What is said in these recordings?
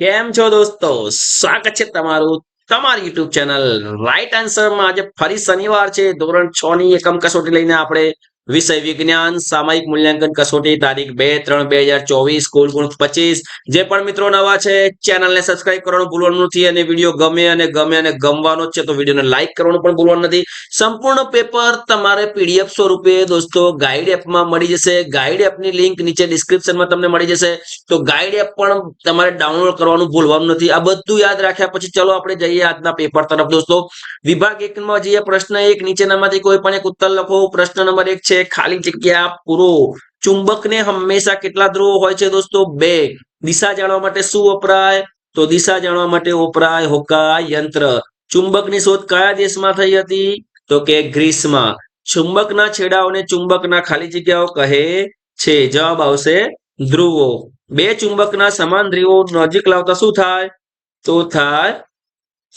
કેમ છો દોસ્તો? સ્વાગત છે તમારું તમારી યુટ્યુબ ચેનલ રાઈટ આન્સરમાં આજે ફરી શનિવાર છે. ધોરણ છ ની એકમ કસોટી લઈને આપણે વિષય વિજ્ઞાન, સામાયિક મૂલ્યાંકન કસોટી, તારીખ બે ત્રણ બે હજાર ચોવીસ, કુલ ગુણ પચીસ. જે પણ મિત્રો નવા છે, ચેનલને સબસ્ક્રાઇબ કરવાનું ભૂલવાનું નથી અને વીડિયો ગમે અને ગમે અને ગમવાનો જ છે, તો વિડીયોને લાઇક કરવાનું પણ ભૂલવાનું નથી. સંપૂર્ણ પેપર તમારે પીડીએફ સ્વરૂપે દોસ્તો ગાઈડ એપમાં મળી જશે. ગાઈડ એપની લિંક નીચે ડિસ્ક્રિપ્શનમાં તમને મળી જશે. તો ગાઈડ એપ પણ તમારે ડાઉનલોડ કરવાનું ભૂલવાનું નથી. આ બધું યાદ રાખ્યા પછી ચલો આપણે જઈએ આજના પેપર તરફ દોસ્તો. વિભાગ એકમાં જઈએ, પ્રશ્ન એક, નીચેનામાંથી કોઈ પણ એક ઉત્તર લખો. પ્રશ્ન નંબર એક છે ખાલી જગ્યા પૂરો. ચુંબકને હંમેશા કેટલા ધ્રુવો હોય છે દોસ્તો? બે. દિશા જાણવા માટે શું વપરાય? તો દિશા જાણવા માટે વપરાય હોકા યંત્ર. ચુંબકની શોધ કયા દેશમાં થઈ હતી? તો કે ગ્રીસમાં. ચુંબકના છેડાઓને ચુંબકના ખાલી જગ્યાઓ કહે છે. જવાબ આવશે ધ્રુવો. બે ચુંબકના સમાન ધ્રુવો નજીક લાવતા શું થાય? તો થાય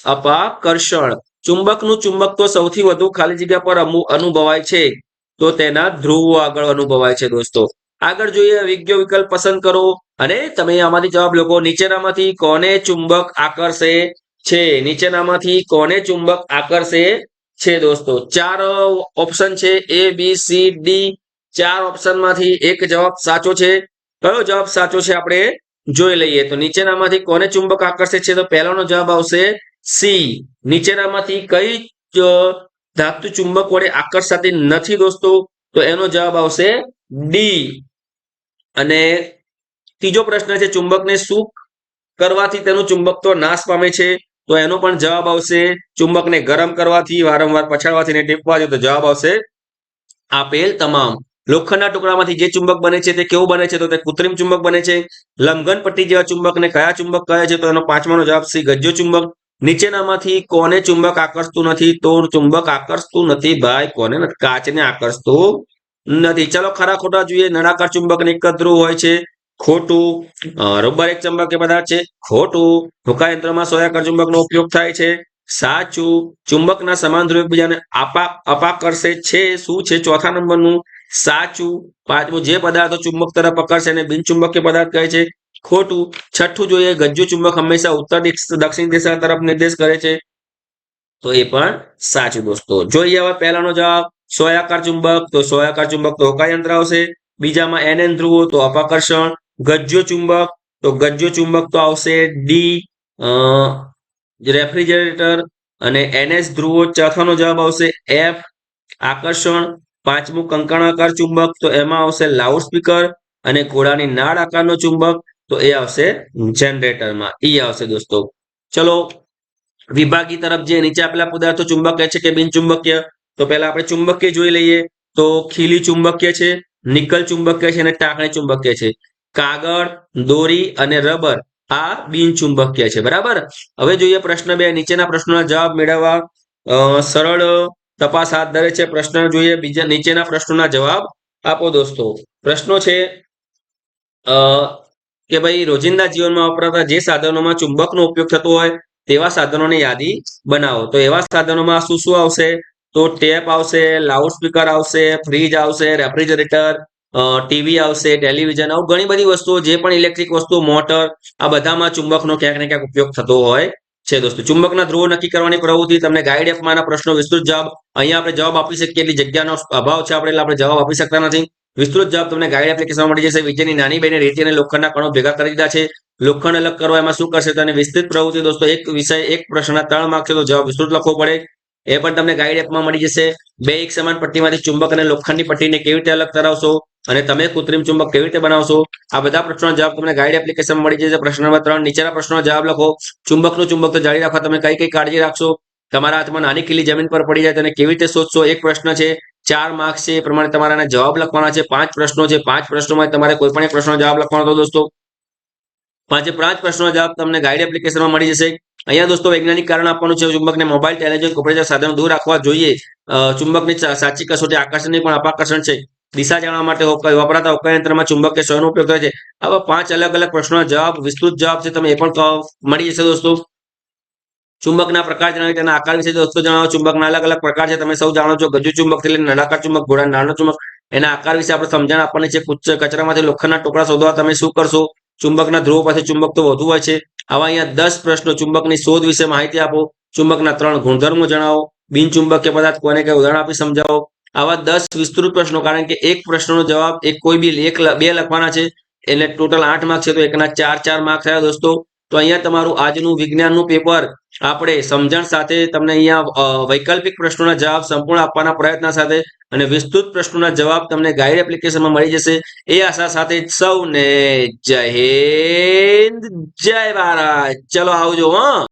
અપાકર્ષણ. ચુંબકનું ચુંબકત્વ સૌથી વધુ ખાલી જગ્યા પર અનુભવાય છે. તો તેના ધ્રુવો આગળ અનુભવાય છે દોસ્તો. આગળ જોઈએ વિજ્ઞ વિકલ્પ પસંદ કરો અને તમે આમાંથી જવાબ લખો, નીચેનામાંથી કોને ચુંબક આકર્ષે છે? નીચેનામાંથી કોને ચુંબક આકર્ષે છે દોસ્તો? ચાર ઓપ્શન છે એ બી સી ડી ચાર ઓપ્શનમાંથી એક જવાબ સાચો છે. કયો જવાબ સાચો છે આપણે જોઈ લઈએ. તો નીચેનામાંથી કોને ચુંબક આકર્ષે છે? તો પહેલાનો જવાબ આવશે સી નીચેનામાંથી કઈ ધાતુ ચુંબક વડે આકર્ષાતી નથી દોસ્તો, તો એનો જવાબ આવશે ડી અને ત્રીજો પ્રશ્ન છે, ચુંબકને શું કરવાથી તેનું ચુંબકત્વ નાશ પામે છે? તો એનો પણ જવાબ આવશે, ચુંબકને ગરમ કરવાથી, વારંવાર પછાડવાથી ને ટીપવાથી તો જવાબ આવશે આપેલ તમામ. લોખંડના ટુકડામાંથી જે ચુંબક બને છે, તે કેવું બને છે? તો તે કૃત્રિમ ચુંબક બને છે. લંઘન પટ્ટી જેવા ચુંબકને કયા ચુંબક કહે છે? તો એનો પાંચમાનો જવાબ સી ગજ્જો ચુંબક. નીચેનામાંથી કોને ચુંબક આકર્ષતું નથી? તો ચુંબક આકર્ષતું નથી ભાઈ. કોને કાચને આકર્ષતું નથી. ચલો ખરા ખોટા જોઈએ. નળાકાર ચુંબક ને જ હોય છે. ખોટું રબર એક ચુંબકીય પદાર્થ છે. ખોટું ટૂંકા યંત્રમાં સોયાકાર ચુંબકનો ઉપયોગ થાય છે. સાચું, ચુંબકના સમાન ધ્રુવ એકબીજાને આપા, અપાકર્ષે છે. શું છે? ચોથા નંબરનું સાચું, પાંચમું જે પદાર્થો ચુંબક તરફ આકર્ષે એને બિનચુંબકીય પદાર્થ કહે છે. ખોટું, છઠ્ઠું જોઈએ ગજ્જુ ચુંબક હંમેશા ઉત્તર દક્ષિણ દિશા તરફ નિર્દેશ કરે છે, તો એ પણ સાચું દોસ્તો. જોઈએ હવે પહેલાનો જવાબ, સોયાકાર ચુંબક, તો સોયાકાર ચુંબક તો હોકાયંત્ર આવશે? બીજામાં એન એન ધ્રુવો, તો અપાકર્ષણ. ગજ્જો ચુંબક, તો ગજ્જો ચુંબક તો આવશે ડી રેફ્રિજરેટર. અને એનએસ ધ્રુવો, ચોથાનો જવાબ આવશે એફ આકર્ષણ. પાંચમું કંકણાકાર ચુંબક, તો એમાં આવશે લાઉડ સ્પીકર અને ઘોડાની નાળ આકારનો ચુંબક તો એ આવશે જનરેટરમાં ઈ આવશે દોસ્તો. ચલો, વિભાગી તરફ જે નીચે આપેલા પદાર્થો ચુંબકીય છે કે બિન ચુંબકીય તો પહેલા આપણે ચુંબકીય જોઈ લઈએ. તો ખીલી ચુંબકીય છે, નિકલ ચુંબકીય છે અને ટાંકણી ચુંબકીય છે. કાગળ, દોરી અને રબર આ બિનચુંબકીય છે. બરાબર? હવે જોઈએ પ્રશ્ન બે. નીચેના પ્રશ્નોના જવાબ મેળવવા સરળ તપાસ હાથ ધરે છે પ્રશ્ન. જોઈએ બીજા નીચેના પ્રશ્નોના જવાબ આપો દોસ્તો. પ્રશ્નો છે કે ભાઈ રોજિંદા જીવનમાં વપરાતા જે સાધનોમાં ચુંબકનો ઉપયોગ થતો હોય, તેવા સાધનોની યાદી બનાવો. તો એવા સાધનોમાં શું શું આવશે? તો ટેપ આવશે લાઉડ સ્પીકર આવશે, ફ્રીજ આવશે, રેફ્રિજરેટર ટીવી આવશે, ટેલિવિઝન આવું ઘણી બધી વસ્તુઓ, જે પણ ઇલેક્ટ્રિક વસ્તુ મોટર, આ બધામાં ચુંબકનો ક્યાંક ને ક્યાંક ઉપયોગ થતો હોય છે દોસ્તો. ચુંબકના ધ્રુવો નક્કી કરવાની પ્રવૃત્તિ તમને ગાઈડ એપમાંના પ્રશ્નો વિસ્તૃત જવાબ, અહીંયા આપણે જવાબ આપી શકીએ. એટલી જગ્યાનો અભાવ છે, આપણે એટલે આપણે જવાબ આપી શકતા નથી. વિસ્તૃત જવાબ તમને ગાઈડ એપ્લિકેશનમાં મળી જશે. વિજયની નાની બેને રેતી અને લોખંડના કણો ભેગા કરી દીધા છે. લોખંડ અલગ કરવા એમાં શું કરશે તો વિસ્તૃત પ્રવૃત્તિ દોસ્તો, એક વિષય, એક પ્રશ્નના ત્રણ માર્ક છે તો જવાબ વિસ્તૃત લખવો પડે. એ પણ તમને ગાઈડ એપમાં મળી જશે. બે એક સમાન પટ્ટીમાંથી ચુંબક અને લોખંડની પટ્ટીને કેવી રીતે અલગ કરાવશો અને તમે કૃત્રિમ ચુંબક કેવી રીતે બનાવશો? આ બધા પ્રશ્નોના જવાબ તમને ગાઈડ એપ્લિકેશન મળી જશે. પ્રશ્ન નંબર ત્રણ, નીચેના પ્રશ્નોના જવાબ લખો. ચુંબકનું ચુંબક તો જાળી રાખવા તમે કઈ કઈ કાળજી રાખશો? તમારા હાથમાં નાની કિલ્લી જમીન પર પડી જાય તેને કેવી રીતે શોધશો? એક પ્રશ્ન છે. ચાર માર્ક્સ છે, એ પ્રમાણે તમારે જવાબ લખવાના છે. પાંચ પ્રશ્નો છે. પાંચ પ્રશ્નોમાં તમારે કોઈ પણ એક પ્રશ્નનો જવાબ લખવાનો હતો દોસ્તો. પાંચે પાંચ પ્રશ્નોનો જવાબ તમને ગાઈડ એપ્લિકેશનમાં મળી જશે. અહીંયા દોસ્તો વૈજ્ઞાનિક કારણ આપવાનું છે. ચુંબકને મોબાઈલ ટેલિવિઝન કોપરેટર સાધનો દૂર રાખવા જોઈએ. ચુંબકની સાચી કસોટી આકર્ષણની પણ અપાકર્ષણ છે. દિશા જાણવા માટે વપરાતા હોકાયંત્રમાં ચુંબક કે સ્વયંનો ઉપયોગ થાય છે. આવા પાંચ અલગ અલગ પ્રશ્નોના જવાબ, વિસ્તૃત જવાબ છે. તમે એ પણ મળી જશે દોસ્તો. ચુંબકના પ્રકાર જણાવી, તેના આકાર વિશે દોસ્તો જણાવો. ચુંબકના અલગ અલગ પ્રકાર છે, તમે સૌ જાણો છો. ગજુ ચુંબક લઈને નળાકાર ચુંબક ઘોડા નાનો ચુંબક. એના આકાર વિશે આપણે સમજણ આપવાની છે. કચરામાંથી લોખંડના ટુકડા શોધવા તમે શું કરશો? ચુંબકના ધ્રુવો પાસે ચુંબક તો વધુ હોય છે. આવા અહીંયા દસ પ્રશ્નો ચુંબકની શોધ વિશે માહિતી આપો. ચુંબકના ત્રણ ગુણધર્મો જણાવો. બિનચુંબકીય પદાર્થ કોને કઈ ઉદાહરણ આપી સમજાવો. આવા દસ વિસ્તૃત પ્રશ્નો, કારણ કે એક પ્રશ્નનો જવાબ, એક કોઈ બી એક બે લખવાના છે. એટલે ટોટલ આઠ માર્ક છે, તો એકના ચાર ચાર માર્ક થયા દોસ્તો. તો અહીંયા તમારું આજનું વિજ્ઞાનનું પેપર આપણે સમજણ સાથે તમને અહીંયા વૈકલ્પિક પ્રશ્નોના જવાબ સંપૂર્ણ આપવાના પ્રયત્ન સાથે અને વિસ્તૃત પ્રશ્નોના જવાબ તમને ગાઈડ એપ્લિકેશનમાં મળી જશે. એ આશા સાથે સૌને જય હિન્દ, જય ભારત. ચલો આવજો હા.